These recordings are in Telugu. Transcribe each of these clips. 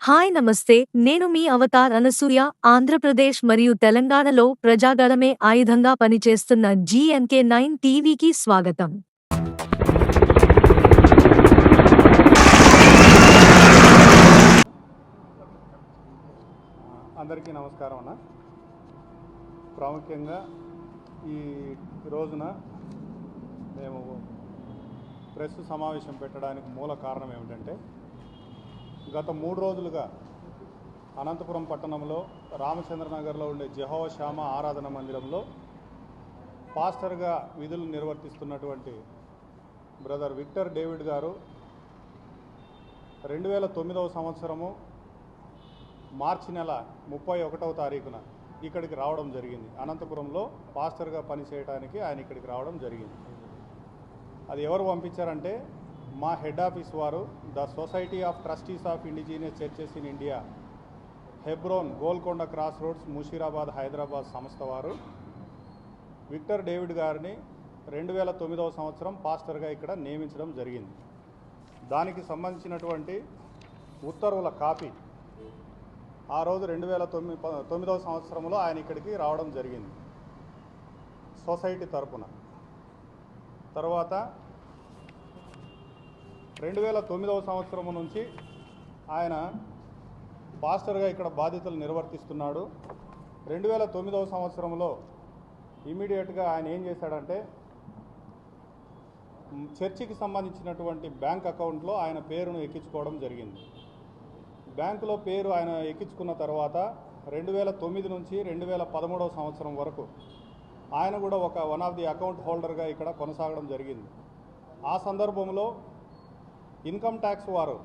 హాయ్ నమస్తే. నేను మీ అవతార్ అనసూయ ఆంధ్రప్రదేశ్ మరియు తెలంగాణలో ప్రజాగళమే ఆయుధంగా పనిచేస్తున్న జీఎంకే నైన్ టీవీకి స్వాగతం. అందరికీ నమస్కారం అన్న. ప్రాముఖ్యంగా ఈ రోజున మేము ప్రెస్ సమావేశం పెట్టడానికి మూల కారణం ఏమిటంటే గత మూడు రోజులుగా అనంతపురం పట్టణంలో రామచంద్రనగర్లో ఉండే జెహోవ శ్యామ ఆరాధన మందిరంలో పాస్టర్గా విధులు నిర్వర్తిస్తున్నటువంటి బ్రదర్ విక్టర్ డేవిడ్ గారు రెండు వేల తొమ్మిదవ సంవత్సరము మార్చి నెల ముప్పై ఒకటవ తారీఖున ఇక్కడికి రావడం జరిగింది. అనంతపురంలో పాస్టర్గా పనిచేయడానికి ఆయన ఇక్కడికి రావడం జరిగింది. అది ఎవరు పంపించారంటే మా హెడ్ ఆఫీస్ వారు the society of trustees of indigenous churches in India Hebron Golconda cross roads Musheerabad Hyderabad సంస్థ వారు విక్టర్ డేవిడ్ గారిని రెండు వేల తొమ్మిదవ సంవత్సరం పాస్టర్గా ఇక్కడ నియమించడం జరిగింది. దానికి సంబంధించినటువంటి ఉత్తర్వుల కాపీ ఆ రోజు రెండు వేల తొమ్మిది ప- తొమ్మిదవ సంవత్సరంలో ఆయన ఇక్కడికి రావడం జరిగింది సొసైటీ తరపున. తర్వాత రెండు వేల తొమ్మిదవ సంవత్సరం నుంచి ఆయన పాస్టర్గా ఇక్కడ బాధ్యతలు నిర్వర్తిస్తున్నాడు. రెండు వేల తొమ్మిదవ సంవత్సరంలో ఇమీడియట్గా ఆయన ఏం చేశాడంటే చర్చికి సంబంధించినటువంటి బ్యాంక్ అకౌంట్లో ఆయన పేరును ఎక్కించుకోవడం జరిగింది. బ్యాంకులో పేరు ఆయన ఎక్కించుకున్న తర్వాత రెండు వేల తొమ్మిది నుంచి రెండు వేల పదమూడవ సంవత్సరం వరకు ఆయన కూడా ఒక వన్ ఆఫ్ ది అకౌంట్ హోల్డర్గా ఇక్కడ కొనసాగడం జరిగింది. ఆ సందర్భంలో ఇన్కమ్ ట్యాక్స్ వారు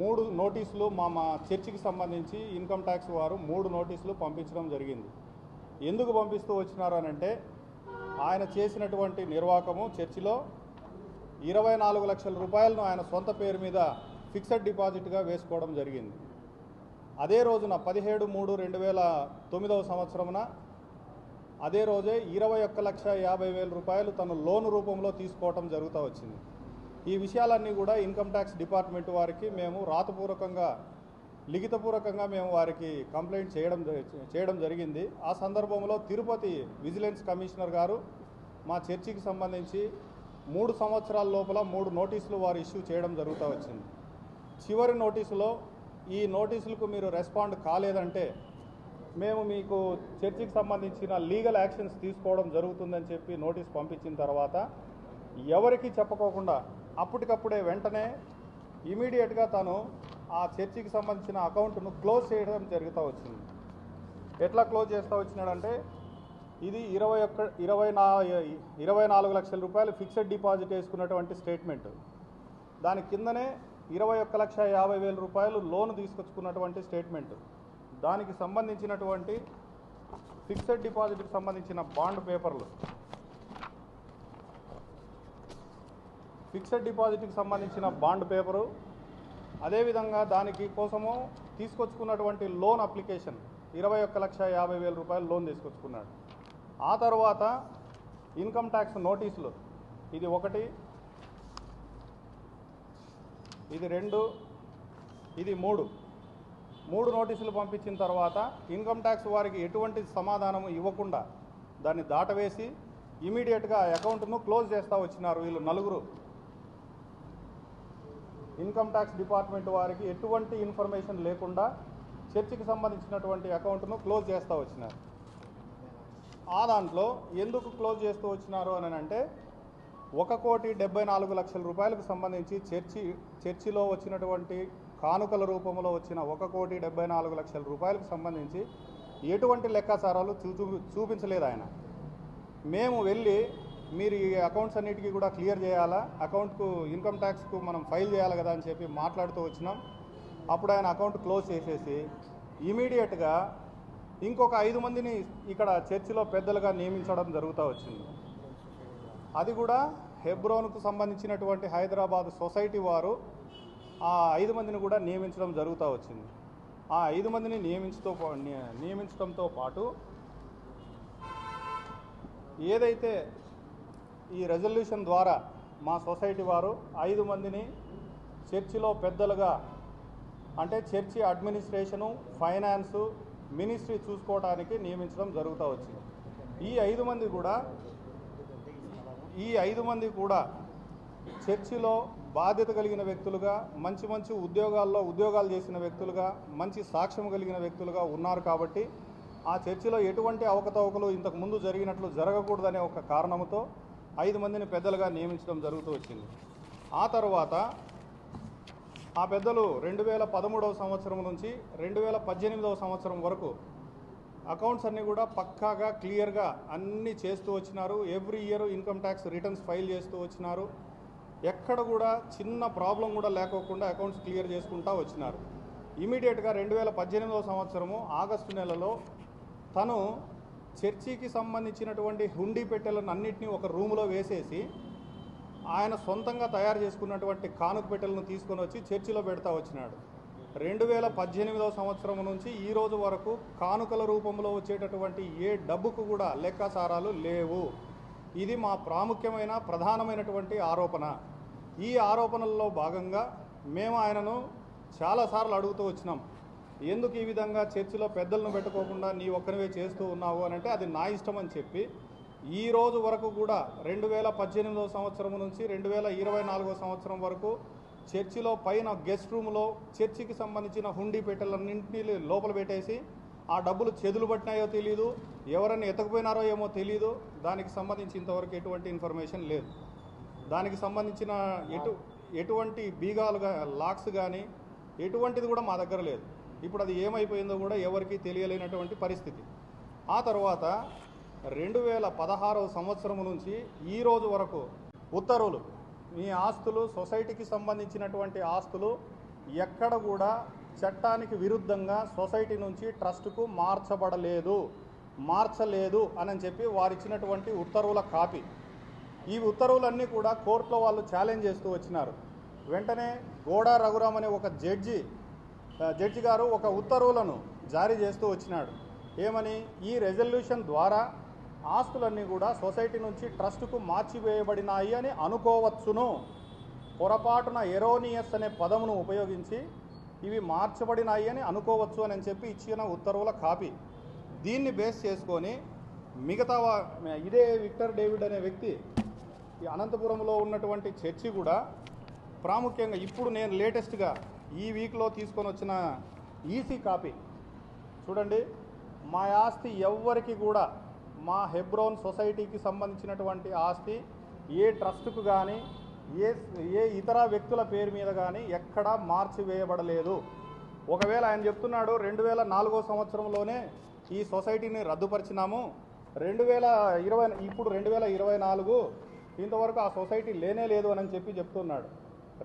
మూడు నోటీసులు మా మా చర్చికి సంబంధించి ఇన్కమ్ ట్యాక్స్ వారు మూడు నోటీసులు పంపించడం జరిగింది. ఎందుకు పంపిస్తూ వచ్చినారు అని అంటే ఆయన చేసినటువంటి నిర్వాహకము చర్చిలో ఇరవై నాలుగు లక్షల రూపాయలను ఆయన సొంత పేరు మీద ఫిక్స్డ్ డిపాజిట్గా వేసుకోవడం జరిగింది. అదే రోజున పదిహేడు మూడు రెండు వేల తొమ్మిదవ సంవత్సరమున అదే రోజే ఇరవై ఒక్క లక్ష యాభై వేల రూపాయలు తను లోన్ రూపంలో తీసుకోవటం జరుగుతూ వచ్చింది. ఈ విషయాలన్నీ కూడా ఇన్కమ్ ట్యాక్స్ డిపార్ట్మెంట్ వారికి మేము రాతపూర్వకంగా లిఖితపూర్వకంగా మేము వారికి కంప్లైంట్ చేయడం చేయడం జరిగింది. ఆ సందర్భంలో తిరుపతి విజిలెన్స్ కమిషనర్ గారు మా చర్చికి సంబంధించి మూడు సంవత్సరాల లోపల మూడు నోటీసులు వారు ఇష్యూ చేయడం జరుగుతూ వచ్చింది. చివరి నోటీసులో ఈ నోటీసులకు మీరు రెస్పాండ్ కాలేదంటే మేము మీకు చర్చికి సంబంధించిన లీగల్ యాక్షన్స్ తీసుకోవడం జరుగుతుందని చెప్పి నోటీస్ పంపించిన తర్వాత ఎవరికి చెప్పకోకుండా అప్పటికప్పుడే వెంటనే ఇమీడియట్గా తను ఆ చర్చికి సంబంధించిన అకౌంట్ను క్లోజ్ చేయడం జరుగుతూ వచ్చింది. ఎట్లా క్లోజ్ చేస్తూ వచ్చినాడంటే ఇది ఇరవై ఒక్క ఇరవై నా ఇరవై నాలుగు లక్షల రూపాయలు ఫిక్స్డ్ డిపాజిట్ వేసుకున్నటువంటి స్టేట్మెంట్. దాని కిందనే ఇరవై ఒక్క లక్ష యాభై వేల రూపాయలు లోన్ తీసుకొచ్చుకున్నటువంటి స్టేట్మెంట్. దానికి సంబంధించినటువంటి ఫిక్స్డ్ డిపాజిట్కి సంబంధించిన బాండ్ పేపర్లు. ఫిక్స్డ్ డిపాజిట్కి సంబంధించిన బాండ్ పేపరు అదేవిధంగా దానికి కోసము తీసుకొచ్చుకున్నటువంటి లోన్ అప్లికేషన్ ఇరవై ఒక్క లక్ష యాభై వేల రూపాయలు లోన్ తీసుకొచ్చుకున్నాడు. ఆ తర్వాత ఇన్కమ్ ట్యాక్స్ నోటీసులు ఇది ఒకటి ఇది రెండు ఇది మూడు. మూడు నోటీసులు పంపించిన తర్వాత ఇన్కమ్ ట్యాక్స్ వారికి ఎటువంటి సమాధానం ఇవ్వకుండా దాన్ని దాటవేసి ఇమీడియట్గా అకౌంట్ను క్లోజ్ చేస్తూ వచ్చినారు వీళ్ళు నలుగురు. ఇన్కమ్ ట్యాక్స్ డిపార్ట్మెంట్ వారికి ఎటువంటి ఇన్ఫర్మేషన్ లేకుండా చర్చికి సంబంధించినటువంటి అకౌంట్ను క్లోజ్ చేస్తూ వచ్చినారు. ఆ దాంట్లో ఎందుకు క్లోజ్ చేస్తూ వచ్చినారు అని అంటే ఒక కోటి డెబ్బై నాలుగు లక్షల రూపాయలకు సంబంధించి చర్చి చర్చిలో వచ్చినటువంటి కానుకల రూపంలో వచ్చిన ఒక కోటి డెబ్బై నాలుగు లక్షల రూపాయలకు సంబంధించి ఎటువంటి లెక్కాచారాలు చూ చూ- చూపించలేదు ఆయన. మేము వెళ్ళి మీరు ఈ అకౌంట్స్ అన్నిటికీ కూడా క్లియర్ చేయాలా? అకౌంట్కు ఇన్కమ్ ట్యాక్స్కు మనం ఫైల్ చేయాలి కదా అని చెప్పి మాట్లాడుతూ వచ్చినాం. అప్పుడు ఆయన అకౌంట్ క్లోజ్ చేసేసి ఇమీడియట్గా ఇంకొక ఐదు మందిని ఇక్కడ చర్చిలో పెద్దలుగా నియమించడం జరుగుతూ వచ్చింది. అది కూడా హెబ్రోన్కు సంబంధించినటువంటి హైదరాబాద్ సొసైటీ వారు ఆ ఐదు మందిని కూడా నియమించడం జరుగుతూ వచ్చింది. ఆ ఐదు మందిని నియమించుతో నియమించడంతో పాటు ఏదైతే ఈ రెజల్యూషన్ ద్వారా మా సొసైటీ వారు ఐదు మందిని చర్చిలో పెద్దలుగా అంటే చర్చి అడ్మినిస్ట్రేషను ఫైనాన్సు మినిస్ట్రీ చూసుకోవడానికి నియమించడం జరుగుతూ వచ్చింది. ఈ ఐదు మంది కూడా ఈ ఐదు మంది కూడా చర్చిలో బాధ్యత కలిగిన వ్యక్తులుగా మంచి మంచి ఉద్యోగాల్లో ఉద్యోగాలు చేసిన వ్యక్తులుగా మంచి సాక్ష్యం కలిగిన వ్యక్తులుగా ఉన్నారు కాబట్టి ఆ చర్చిలో ఎటువంటి అవకతవకలు ఇంతకు ముందు జరిగినట్లు జరగకూడదనే ఒక కారణంతో ఐదు మందిని పెద్దలుగా నియమించడం జరుగుతూ వచ్చింది. ఆ తర్వాత ఆ పెద్దలు రెండు వేల పదమూడవ సంవత్సరం నుంచి రెండు వేల పద్దెనిమిదవ సంవత్సరం వరకు అకౌంట్స్ అన్నీ కూడా పక్కాగా క్లియర్గా అన్నీ చేస్తూ వచ్చినారు. Every year income tax returns file చేస్తూ వచ్చినారు. ఎక్కడ కూడా చిన్న ప్రాబ్లం కూడా లేకోకుండా అకౌంట్స్ క్లియర్ చేసుకుంటూ వచ్చినారు. ఇమీడియట్గా రెండు వేల పద్దెనిమిదవ సంవత్సరము ఆగస్టు నెలలో తను చర్చికి సంబంధించినటువంటి హుండీ పెట్టెలను అన్నింటినీ ఒక రూములో వేసేసి ఆయన సొంతంగా తయారు చేసుకున్నటువంటి కానుక పెట్టెలను తీసుకొని వచ్చి చర్చిలో పెడతా వచ్చినాడు. రెండు వేల పద్దెనిమిదవ సంవత్సరం నుంచి ఈ రోజు వరకు కానుకల రూపంలో వచ్చేటటువంటి ఏ డబ్బుకు కూడా లెక్కాసారాలు లేవు. ఇది మా ప్రాముఖ్యమైన ప్రధానమైనటువంటి ఆరోపణ. ఈ ఆరోపణల్లో భాగంగా మేము ఆయనను చాలాసార్లు అడుగుతూ వచ్చినాం. ఎందుకు ఈ విధంగా చర్చిలో పెద్దలను పెట్టుకోకుండా నీ ఒక్కనివే చేస్తూ ఉన్నావు అని అంటే అది నా ఇష్టం అని చెప్పి ఈ రోజు వరకు కూడా రెండు వేల పద్దెనిమిదవ సంవత్సరం నుంచి రెండు వేల ఇరవై నాలుగో సంవత్సరం వరకు చర్చిలో పైన గెస్ట్ రూమ్లో చర్చికి సంబంధించిన హుండీ పెట్టెలన్నింటినీ లోపల పెట్టేసి ఆ డబ్బులు చెదులు పట్టినాయో తెలియదు ఎవరైనా ఎతకపోయినారో ఏమో తెలియదు దానికి సంబంధించి ఇంతవరకు ఎటువంటి ఇన్ఫర్మేషన్ లేదు. దానికి సంబంధించిన ఎటు ఎటువంటి బీగాలు లాక్స్ కానీ ఎటువంటిది కూడా మా దగ్గర లేదు. ఇప్పుడు అది ఏమైపోయిందో కూడా ఎవరికీ తెలియలేనటువంటి పరిస్థితి. ఆ తర్వాత రెండు వేల పదహారవ సంవత్సరం నుంచి ఈ రోజు వరకు ఉత్తర్వులు మీ ఆస్తులు సొసైటీకి సంబంధించినటువంటి ఆస్తులు ఎక్కడ కూడా చట్టానికి విరుద్ధంగా సొసైటీ నుంచి ట్రస్టుకు మార్చబడలేదు. మార్చలేదు అని చెప్పి వారిచ్చినటువంటి ఉత్తర్వుల కాపీ. ఈ ఉత్తర్వులన్నీ కూడా కోర్టులో వాళ్ళు ఛాలెంజ్ చేస్తూ వచ్చినారు. వెంటనే గోడా రఘురామ్ అనే ఒక జడ్జి జడ్జి గారు ఒక ఉత్తర్వులను జారీ చేస్తూ వచ్చినాడు. ఏమని? ఈ రెజల్యూషన్ ద్వారా ఆస్తులన్నీ కూడా సొసైటీ నుంచి ట్రస్టుకు మార్చివేయబడినాయి అని అనుకోవచ్చును. పొరపాటున ఎరోనియస్ అనే పదమును ఉపయోగించి ఇవి మార్చబడినాయి అని అనుకోవచ్చు అని చెప్పి ఇచ్చిన ఉత్తర్వుల కాపీ. దీన్ని బేస్ చేసుకొని మిగతా ఇదే విక్టర్ డేవిడ్ అనే వ్యక్తి ఈ అనంతపురంలో ఉన్నటువంటి చర్చి కూడా ప్రాముఖ్యంగా ఇప్పుడు నేను లేటెస్ట్గా ఈ వీక్లో తీసుకొని వచ్చిన ఈసీ కాపీ చూడండి మా ఆస్తి ఎవ్వరికి కూడా మా హెబ్రోన్ సొసైటీకి సంబంధించినటువంటి ఆస్తి ఏ ట్రస్ట్కు కానీ ఏ ఏ ఇతర వ్యక్తుల పేరు మీద కానీ ఎక్కడా మార్చివేయబడలేదు ఒకవేళ ఆయన చెప్తున్నాడు రెండు వేల నాలుగో సంవత్సరంలోనే ఈ సొసైటీని రద్దుపరిచినాము రెండు వేల ఇరవై ఇప్పుడు రెండు వేల ఇరవై నాలుగు ఇంతవరకు ఆ సొసైటీ లేనే లేదు అని చెప్పి చెప్తున్నాడు.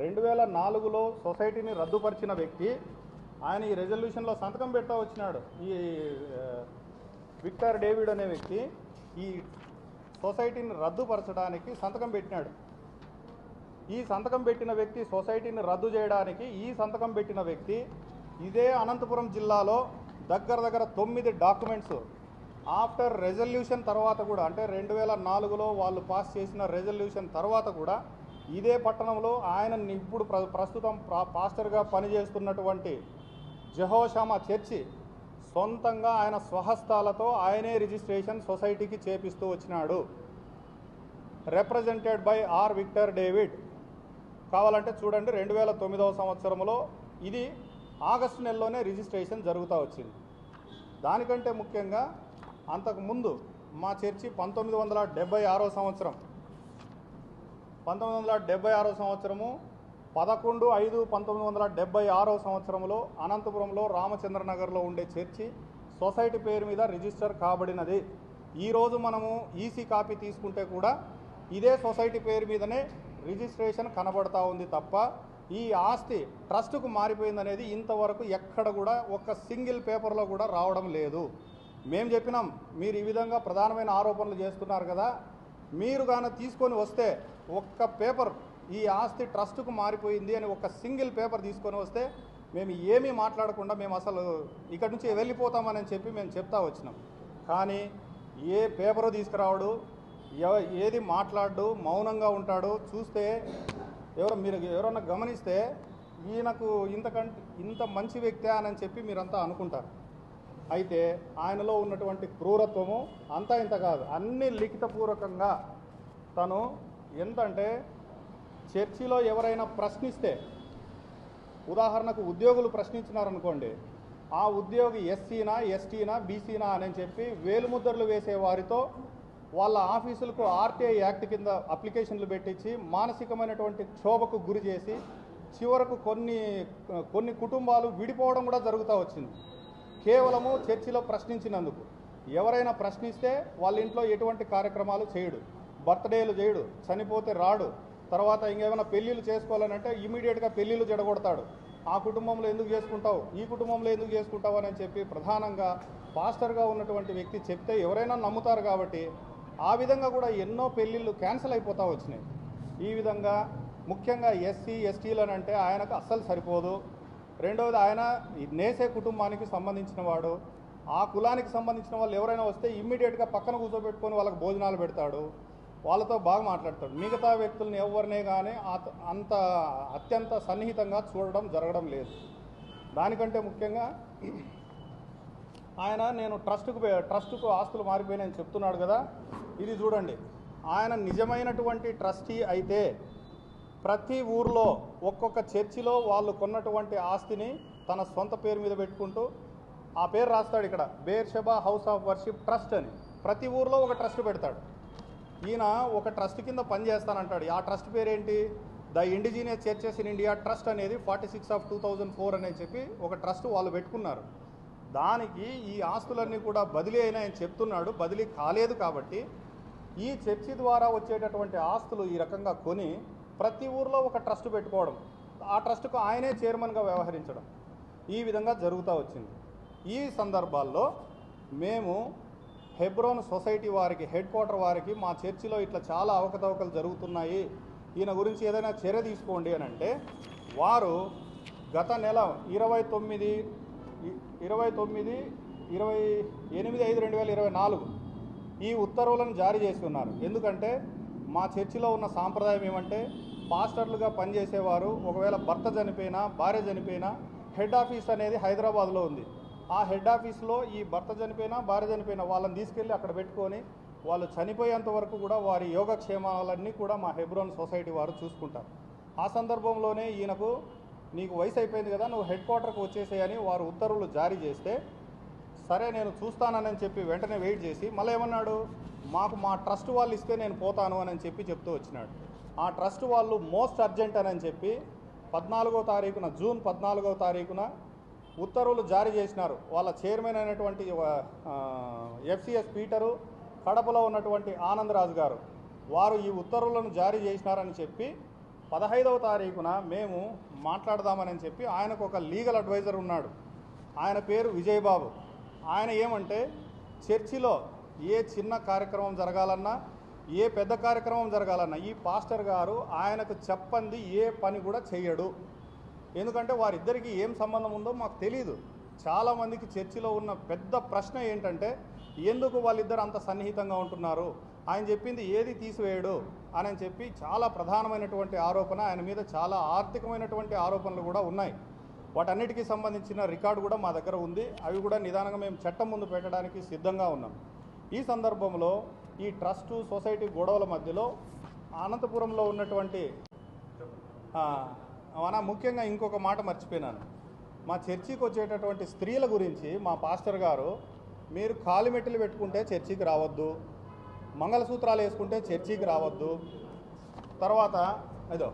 రెండు వేల నాలుగులో సొసైటీని రద్దుపరిచిన వ్యక్తి ఆయన ఈ రెజల్యూషన్లో సంతకం పెట్టా వచ్చినాడు. ఈ విక్టర్ డేవిడ్ అనే వ్యక్తి ఈ సొసైటీని రద్దుపరచడానికి సంతకం పెట్టినాడు. ఈ సంతకం పెట్టిన వ్యక్తి సొసైటీని రద్దు చేయడానికి ఈ సంతకం పెట్టిన వ్యక్తి ఇదే అనంతపురం జిల్లాలో దగ్గర దగ్గర తొమ్మిది డాక్యుమెంట్స్ ఆఫ్టర్ రెజల్యూషన్ తర్వాత కూడా అంటే రెండు వేల నాలుగులో వాళ్ళు పాస్ చేసిన రెజల్యూషన్ తర్వాత కూడా ఇదే పట్టణంలో ఆయన ఇప్పుడు ప్ర ప్రస్తుతం పాస్టర్గా పనిచేస్తున్నటువంటి జహోషామా చర్చి సొంతంగా ఆయన స్వహస్తాలతో ఆయనే రిజిస్ట్రేషన్ సొసైటీకి చేపిస్తూ వచ్చినాడు. Represented by R Victor David కావాలంటే చూడండి రెండు వేల తొమ్మిదవ సంవత్సరంలో ఇది ఆగస్టు నెలలోనే రిజిస్ట్రేషన్ జరుగుతూ వచ్చింది. దానికంటే ముఖ్యంగా అంతకుముందు మా చర్చి పంతొమ్మిది వందల డెబ్బై ఆరో సంవత్సరం పంతొమ్మిది వందల డెబ్బై ఆరో సంవత్సరము పదకొండు ఐదు పంతొమ్మిది వందల డెబ్బై ఆరో సంవత్సరంలో అనంతపురంలో రామచంద్రనగర్లో ఉండే చర్చి సొసైటీ పేరు మీద రిజిస్టర్ కాబడినది. ఈరోజు మనము ఈసీ కాపీ తీసుకుంటే కూడా ఇదే సొసైటీ పేరు మీదనే రిజిస్ట్రేషన్ కనబడతా ఉంది తప్ప ఈ ఆస్తి ట్రస్టుకు మారిపోయిందనేది ఇంతవరకు ఎక్కడ కూడా ఒక సింగిల్ పేపర్లో కూడా రావడం లేదు. మేము చెప్పినాం మీరు ఈ విధంగా ప్రధానమైన ఆరోపణలు చేస్తున్నారు కదా మీరు కానీ తీసుకొని వస్తే ఒక్క పేపర్ ఈ ఆస్తి ట్రస్ట్కు మారిపోయింది అని ఒక సింగిల్ పేపర్ తీసుకొని వస్తే మేము ఏమీ మాట్లాడకుండా మేము అసలు ఇక్కడి నుంచి వెళ్ళిపోతామని చెప్పి మేము చెప్తా వచ్చినాం. కానీ ఏ పేపరు తీసుకురావడు ఎవ- ఏది మాట్లాడు మౌనంగా ఉంటాడు చూస్తే ఎవరో మీరు ఎవరన్నా గమనిస్తే ఈయనకు ఇంతకంటే ఇంత మంచి వ్యక్తి అని చెప్పి మీరంతా అనుకుంటారు. అయితే ఆయనలో ఉన్నటువంటి క్రూరత్వము అంతా ఇంత కాదు. అన్ని లిఖితపూర్వకంగా తను ఎంతంటే చర్చిలో ఎవరైనా ప్రశ్నిస్తే ఉదాహరణకు ఉద్యోగులు ప్రశ్నించినారనుకోండి ఆ ఉద్యోగి ఎస్సీనా ఎస్టీనా బీసీనా అని చెప్పి వేలుముద్రలు వేసే వారితో వాళ్ళ ఆఫీసులకు ఆర్టీఐ యాక్ట్ కింద అప్లికేషన్లు పెట్టించి మానసికమైనటువంటి క్షోభకు గురి చేసి చివరకు కొన్ని కొన్ని కుటుంబాలు విడిపోవడం కూడా జరుగుతూ వచ్చింది. కేవలము చర్చిలో ప్రశ్నించినందుకు. ఎవరైనా ప్రశ్నిస్తే వాళ్ళ ఇంట్లో ఎటువంటి కార్యక్రమాలు చేయడు. బర్త్డేలు చేయడు చనిపోతే రాడు. తర్వాత ఇంకేమైనా పెళ్ళిళ్ళు చేసుకోవాలనంటే ఇమీడియట్గా పెళ్ళిళ్ళు జడగొడతాడు ఆ కుటుంబంలో ఎందుకు చేసుకుంటావు? ఈ కుటుంబంలో ఎందుకు చేసుకుంటావు అని చెప్పి ప్రధానంగా పాస్టర్గా ఉన్నటువంటి వ్యక్తి చెప్తే ఎవరైనా నమ్ముతారు కాబట్టి ఆ విధంగా కూడా ఎన్నో పెళ్ళిళ్ళు క్యాన్సిల్ అయిపోతూ వచ్చినాయి. ఈ విధంగా ముఖ్యంగా ఎస్సీ ఎస్టీలనంటే ఆయనకు అస్సలు సరిపోదు. రెండవది ఆయన నేసే కుటుంబానికి సంబంధించిన వాడు. ఆ కులానికి సంబంధించిన వాళ్ళు ఎవరైనా వస్తే ఇమ్మీడియట్గా పక్కన కూర్చోబెట్టుకొని వాళ్ళకి భోజనాలు పెడతాడు. వాళ్ళతో బాగా మాట్లాడతాడు. మిగతా వ్యక్తుల్ని ఎవరినే కానీ అంత అత్యంత సన్నిహితంగా చూడడం జరగడం లేదు. దానికంటే ముఖ్యంగా ఆయన నేను ట్రస్ట్కు ట్రస్ట్కు ఆస్తులు మారిపోయినాయని చెప్తున్నాడు కదా. ఇది చూడండి. ఆయన నిజమైనటువంటి ట్రస్టీ అయితే ప్రతి ఊర్లో ఒక్కొక్క చర్చిలో వాళ్ళు కొన్నటువంటి ఆస్తిని తన సొంత పేరు మీద పెట్టుకుంటూ ఆ పేరు రాస్తాడు ఇక్కడ Beersheba house of worship trust అని. ప్రతి ఊర్లో ఒక ట్రస్ట్ పెడతాడు. ఈయన ఒక ట్రస్ట్ కింద పనిచేస్తానంటాడు ఆ ట్రస్ట్ పేరేంటి? The indigenous churches in India trust అనేది forty six of two thousand four అని చెప్పి ఒక ట్రస్ట్ వాళ్ళు పెట్టుకున్నారు. దానికి ఈ ఆస్తులన్నీ కూడా బదిలీ అయినాయని చెప్తున్నాడు. బదిలీ కాలేదు కాబట్టి ఈ చర్చి ద్వారా వచ్చేటటువంటి ఆస్తులు ఈ రకంగా కొని ప్రతి ఊర్లో ఒక ట్రస్ట్ పెట్టుకోవడం. ఆ ట్రస్ట్కు ఆయనే చైర్మన్గా వ్యవహరించడం ఈ విధంగా జరుగుతూ వచ్చింది. ఈ సందర్భాల్లో మేము హెబ్రోన్ సొసైటీ వారికి హెడ్ క్వార్టర్ వారికి మా చర్చిలో ఇట్లా చాలా అవకతవకలు జరుగుతున్నాయి. ఈయన గురించి ఏదైనా చర్య తీసుకోండి అని అంటే వారు గత నెల ఇరవై తొమ్మిది ఇరవై తొమ్మిది ఇరవై ఎనిమిది ఐదు రెండు వేల ఇరవై నాలుగు ఈ ఉత్తర్వులను జారీ చేసి ఉన్నారు ఎందుకంటే మా చర్చిలో ఉన్న సాంప్రదాయం ఏమంటే పాస్టర్లుగా పనిచేసేవారు ఒకవేళ భర్త చనిపోయినా భార్య చనిపోయినా హెడ్ ఆఫీస్ అనేది హైదరాబాద్లో ఉంది. ఆ హెడ్ ఆఫీస్లో ఈ భర్త చనిపోయినా భార్య చనిపోయినా వాళ్ళని తీసుకెళ్ళి అక్కడ పెట్టుకొని వాళ్ళు చనిపోయేంత వరకు కూడా వారి యోగక్షేమాలన్నీ కూడా మా హెబ్రోన్ సొసైటీ వారు చూసుకుంటారు. ఆ సందర్భంలోనే ఈయనకు నీకు వయసు అయిపోయింది కదా నువ్వు హెడ్ క్వార్టర్కి వచ్చేసేయని వారు ఉత్తర్వులు జారీ చేస్తే సరే నేను చూస్తానని చెప్పి వెంటనే వెయిట్ చేసి మళ్ళీ ఏమన్నాడు? మాకు మా ట్రస్ట్ వాళ్ళు ఇస్తే నేను పోతాను అని చెప్పి చెప్తూ వచ్చినాడు. ఆ ట్రస్ట్ వాళ్ళు మోస్ట్ అర్జెంట్ అని చెప్పి పద్నాలుగో తారీఖున జూన్ పద్నాలుగో తారీఖున ఉత్తర్వులు జారీ చేసినారు. వాళ్ళ చైర్మన్ అయినటువంటి ఎఫ్సిఎస్ పీటరు కడపలో ఉన్నటువంటి ఆనందరాజు గారు వారు ఈ ఉత్తర్వులను జారీ చేసినారని చెప్పి పదహైదవ తారీఖున మేము మాట్లాడదామని చెప్పి ఆయనకు ఒక లీగల్ అడ్వైజర్ ఉన్నాడు. ఆయన పేరు విజయబాబు. ఆయన ఏమంటే చర్చిలో ఏ చిన్న కార్యక్రమం జరగాలన్నా ఏ పెద్ద కార్యక్రమం జరగాలన్నా ఈ పాస్టర్ గారు ఆయనకు చెప్పంది ఏ పని కూడా చేయడు ఎందుకంటే వారిద్దరికి ఏం సంబంధం ఉందో మాకు తెలియదు చాలామందికి చర్చిలో ఉన్న పెద్ద ప్రశ్న ఏంటంటే ఎందుకు వాళ్ళిద్దరు అంత సన్నిహితంగా ఉంటున్నారు? ఆయన చెప్పింది ఏది తీసివేయడు? అని చెప్పి చాలా ప్రధానమైనటువంటి ఆరోపణ ఆయన మీద చాలా ఆర్థికమైనటువంటి ఆరోపణలు కూడా ఉన్నాయి. వాటన్నిటికీ సంబంధించిన రికార్డు కూడా మా దగ్గర ఉంది. అవి కూడా నిదానంగా మేము చట్టం ముందు పెట్టడానికి సిద్ధంగా ఉన్నాం. ఈ సందర్భంలో ఈ ట్రస్టు సొసైటీ గొడవల మధ్యలో అనంతపురంలో ఉన్నటువంటి మన ముఖ్యంగా ఇంకొక మాట మర్చిపోయినాను. మా చర్చికి వచ్చేటటువంటి స్త్రీల గురించి మా పాస్టర్ గారు మీరు కాలిమెట్టెలు పెట్టుకుంటే చర్చికి రావద్దు మంగళసూత్రాలు వేసుకుంటే చర్చికి రావద్దు. తర్వాత ఇదో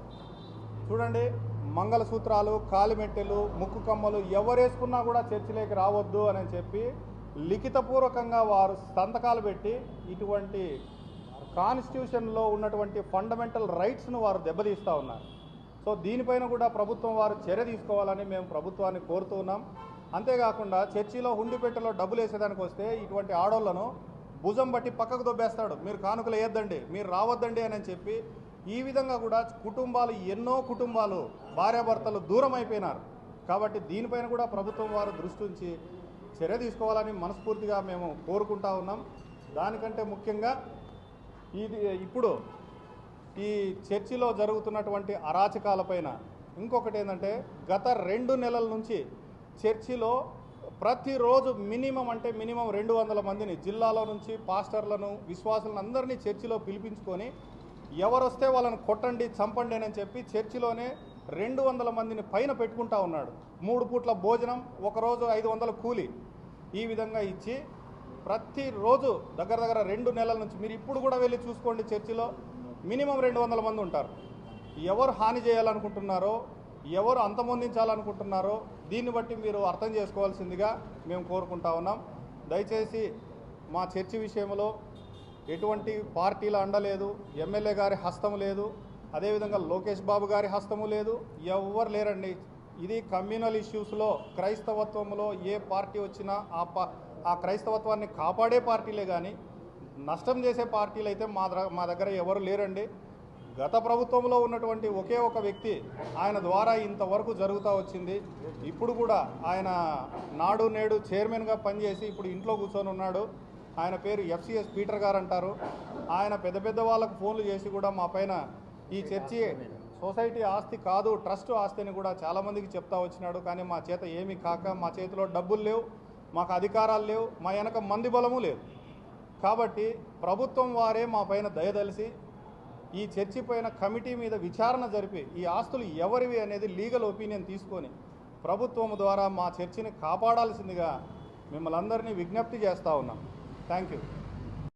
చూడండి. మంగళసూత్రాలు కాలిమెట్టెలు ముక్కు కమ్మలు ఎవరేసుకున్నా కూడా చర్చిలోకి రావద్దు అని చెప్పి లిఖితపూర్వకంగా వారు సంతకాలు పెట్టి ఇటువంటి కాన్స్టిట్యూషన్లో ఉన్నటువంటి ఫండమెంటల్ రైట్స్ను వారు దెబ్బతీస్తూ ఉన్నారు. సో దీనిపైన కూడా ప్రభుత్వం వారు చర్య తీసుకోవాలని మేము ప్రభుత్వాన్ని కోరుతూ ఉన్నాం. అంతేకాకుండా చర్చిలో హుండిపెట్టెలో డబ్బులు వేసేదానికి వస్తే ఇటువంటి ఆడోళ్ళను భుజం బట్టి పక్కకు దొబ్బేస్తాడు. మీరు కానుకలు వేయొద్దండి మీరు రావద్దండి అని చెప్పి ఈ విధంగా కూడా కుటుంబాలు ఎన్నో కుటుంబాలు భార్యాభర్తలు దూరం అయిపోయినారు కాబట్టి దీనిపైన కూడా ప్రభుత్వం వారు దృష్టి ఉంచి చర్య తీసుకోవాలని మనస్ఫూర్తిగా మేము కోరుకుంటా ఉన్నాం. దానికంటే ముఖ్యంగా ఇది ఇప్పుడు ఈ చర్చిలో జరుగుతున్నటువంటి అరాచకాలపైన ఇంకొకటి ఏంటంటే గత రెండు నెలల నుంచి చర్చిలో ప్రతిరోజు మినిమం అంటే మినిమం రెండు వందల మందిని జిల్లాలో నుంచి పాస్టర్లను విశ్వాసులను అందరినీ చర్చిలో పిలిపించుకొని ఎవరు వస్తే వాళ్ళని కొట్టండి చంపండి అని చెప్పి చర్చిలోనే రెండు వందల మందిని పైన పెట్టుకుంటా ఉన్నాడు. మూడు పూట్ల భోజనం ఒకరోజు ఐదు వందల కూలి. ఈ విధంగా ఇచ్చి ప్రతిరోజు దగ్గర దగ్గర రెండు నెలల నుంచి మీరు ఇప్పుడు కూడా వెళ్ళి చూసుకోండి చర్చిలో మినిమం రెండు వందల మంది ఉంటారు. ఎవరు హాని చేయాలనుకుంటున్నారో ఎవరు అంతమొందించాలనుకుంటున్నారో దీన్ని బట్టి మీరు అర్థం చేసుకోవాల్సిందిగా మేము కోరుకుంటా ఉన్నాం. దయచేసి మా చర్చి విషయంలో ఎటువంటి పార్టీల అండలేదు ఎమ్మెల్యే గారి హస్తం లేదు అదేవిధంగా లోకేష్ బాబు గారి హస్తము లేదు ఎవ్వరు లేరండి. ఇది కమ్యూనల్ ఇష్యూస్లో క్రైస్తవత్వంలో ఏ పార్టీ వచ్చినా ఆ పా ఆ క్రైస్తవత్వాన్ని కాపాడే పార్టీలే కానీ నష్టం చేసే పార్టీలు అయితే మా దగ్గర మా దగ్గర ఎవరు లేరండి. గత ప్రభుత్వంలో ఉన్నటువంటి ఒకే ఒక వ్యక్తి ఆయన ద్వారా ఇంతవరకు జరుగుతూ వచ్చింది. ఇప్పుడు కూడా ఆయన నాడు నేడు చైర్మన్గా పనిచేసి ఇప్పుడు ఇంట్లో కూర్చొని ఉన్నాడు. ఆయన పేరు ఎఫ్సిఎస్ పీటర్ గారు అంటారు ఆయన పెద్ద పెద్ద వాళ్ళకు ఫోన్లు చేసి కూడా మా పైన ఈ చర్చి సొసైటీ ఆస్తి కాదు ట్రస్ట్ ఆస్తి అని కూడా చాలామందికి చెప్తా వచ్చినాడు. కానీ మా చేత ఏమీ కాక మా చేతిలో డబ్బులు లేవు మాకు అధికారాలు లేవు మా వెనక మంది బలము లేవు కాబట్టి ప్రభుత్వం వారే మా పైన దయదలిసి ఈ చర్చి పైన కమిటీ మీద విచారణ జరిపి ఈ ఆస్తులు ఎవరివి అనేది లీగల్ ఒపీనియన్ తీసుకొని ప్రభుత్వం ద్వారా మా చర్చిని కాపాడాల్సిందిగా మిమ్మల్ని అందరినీ విజ్ఞప్తి చేస్తూ ఉన్నాం. Thank you.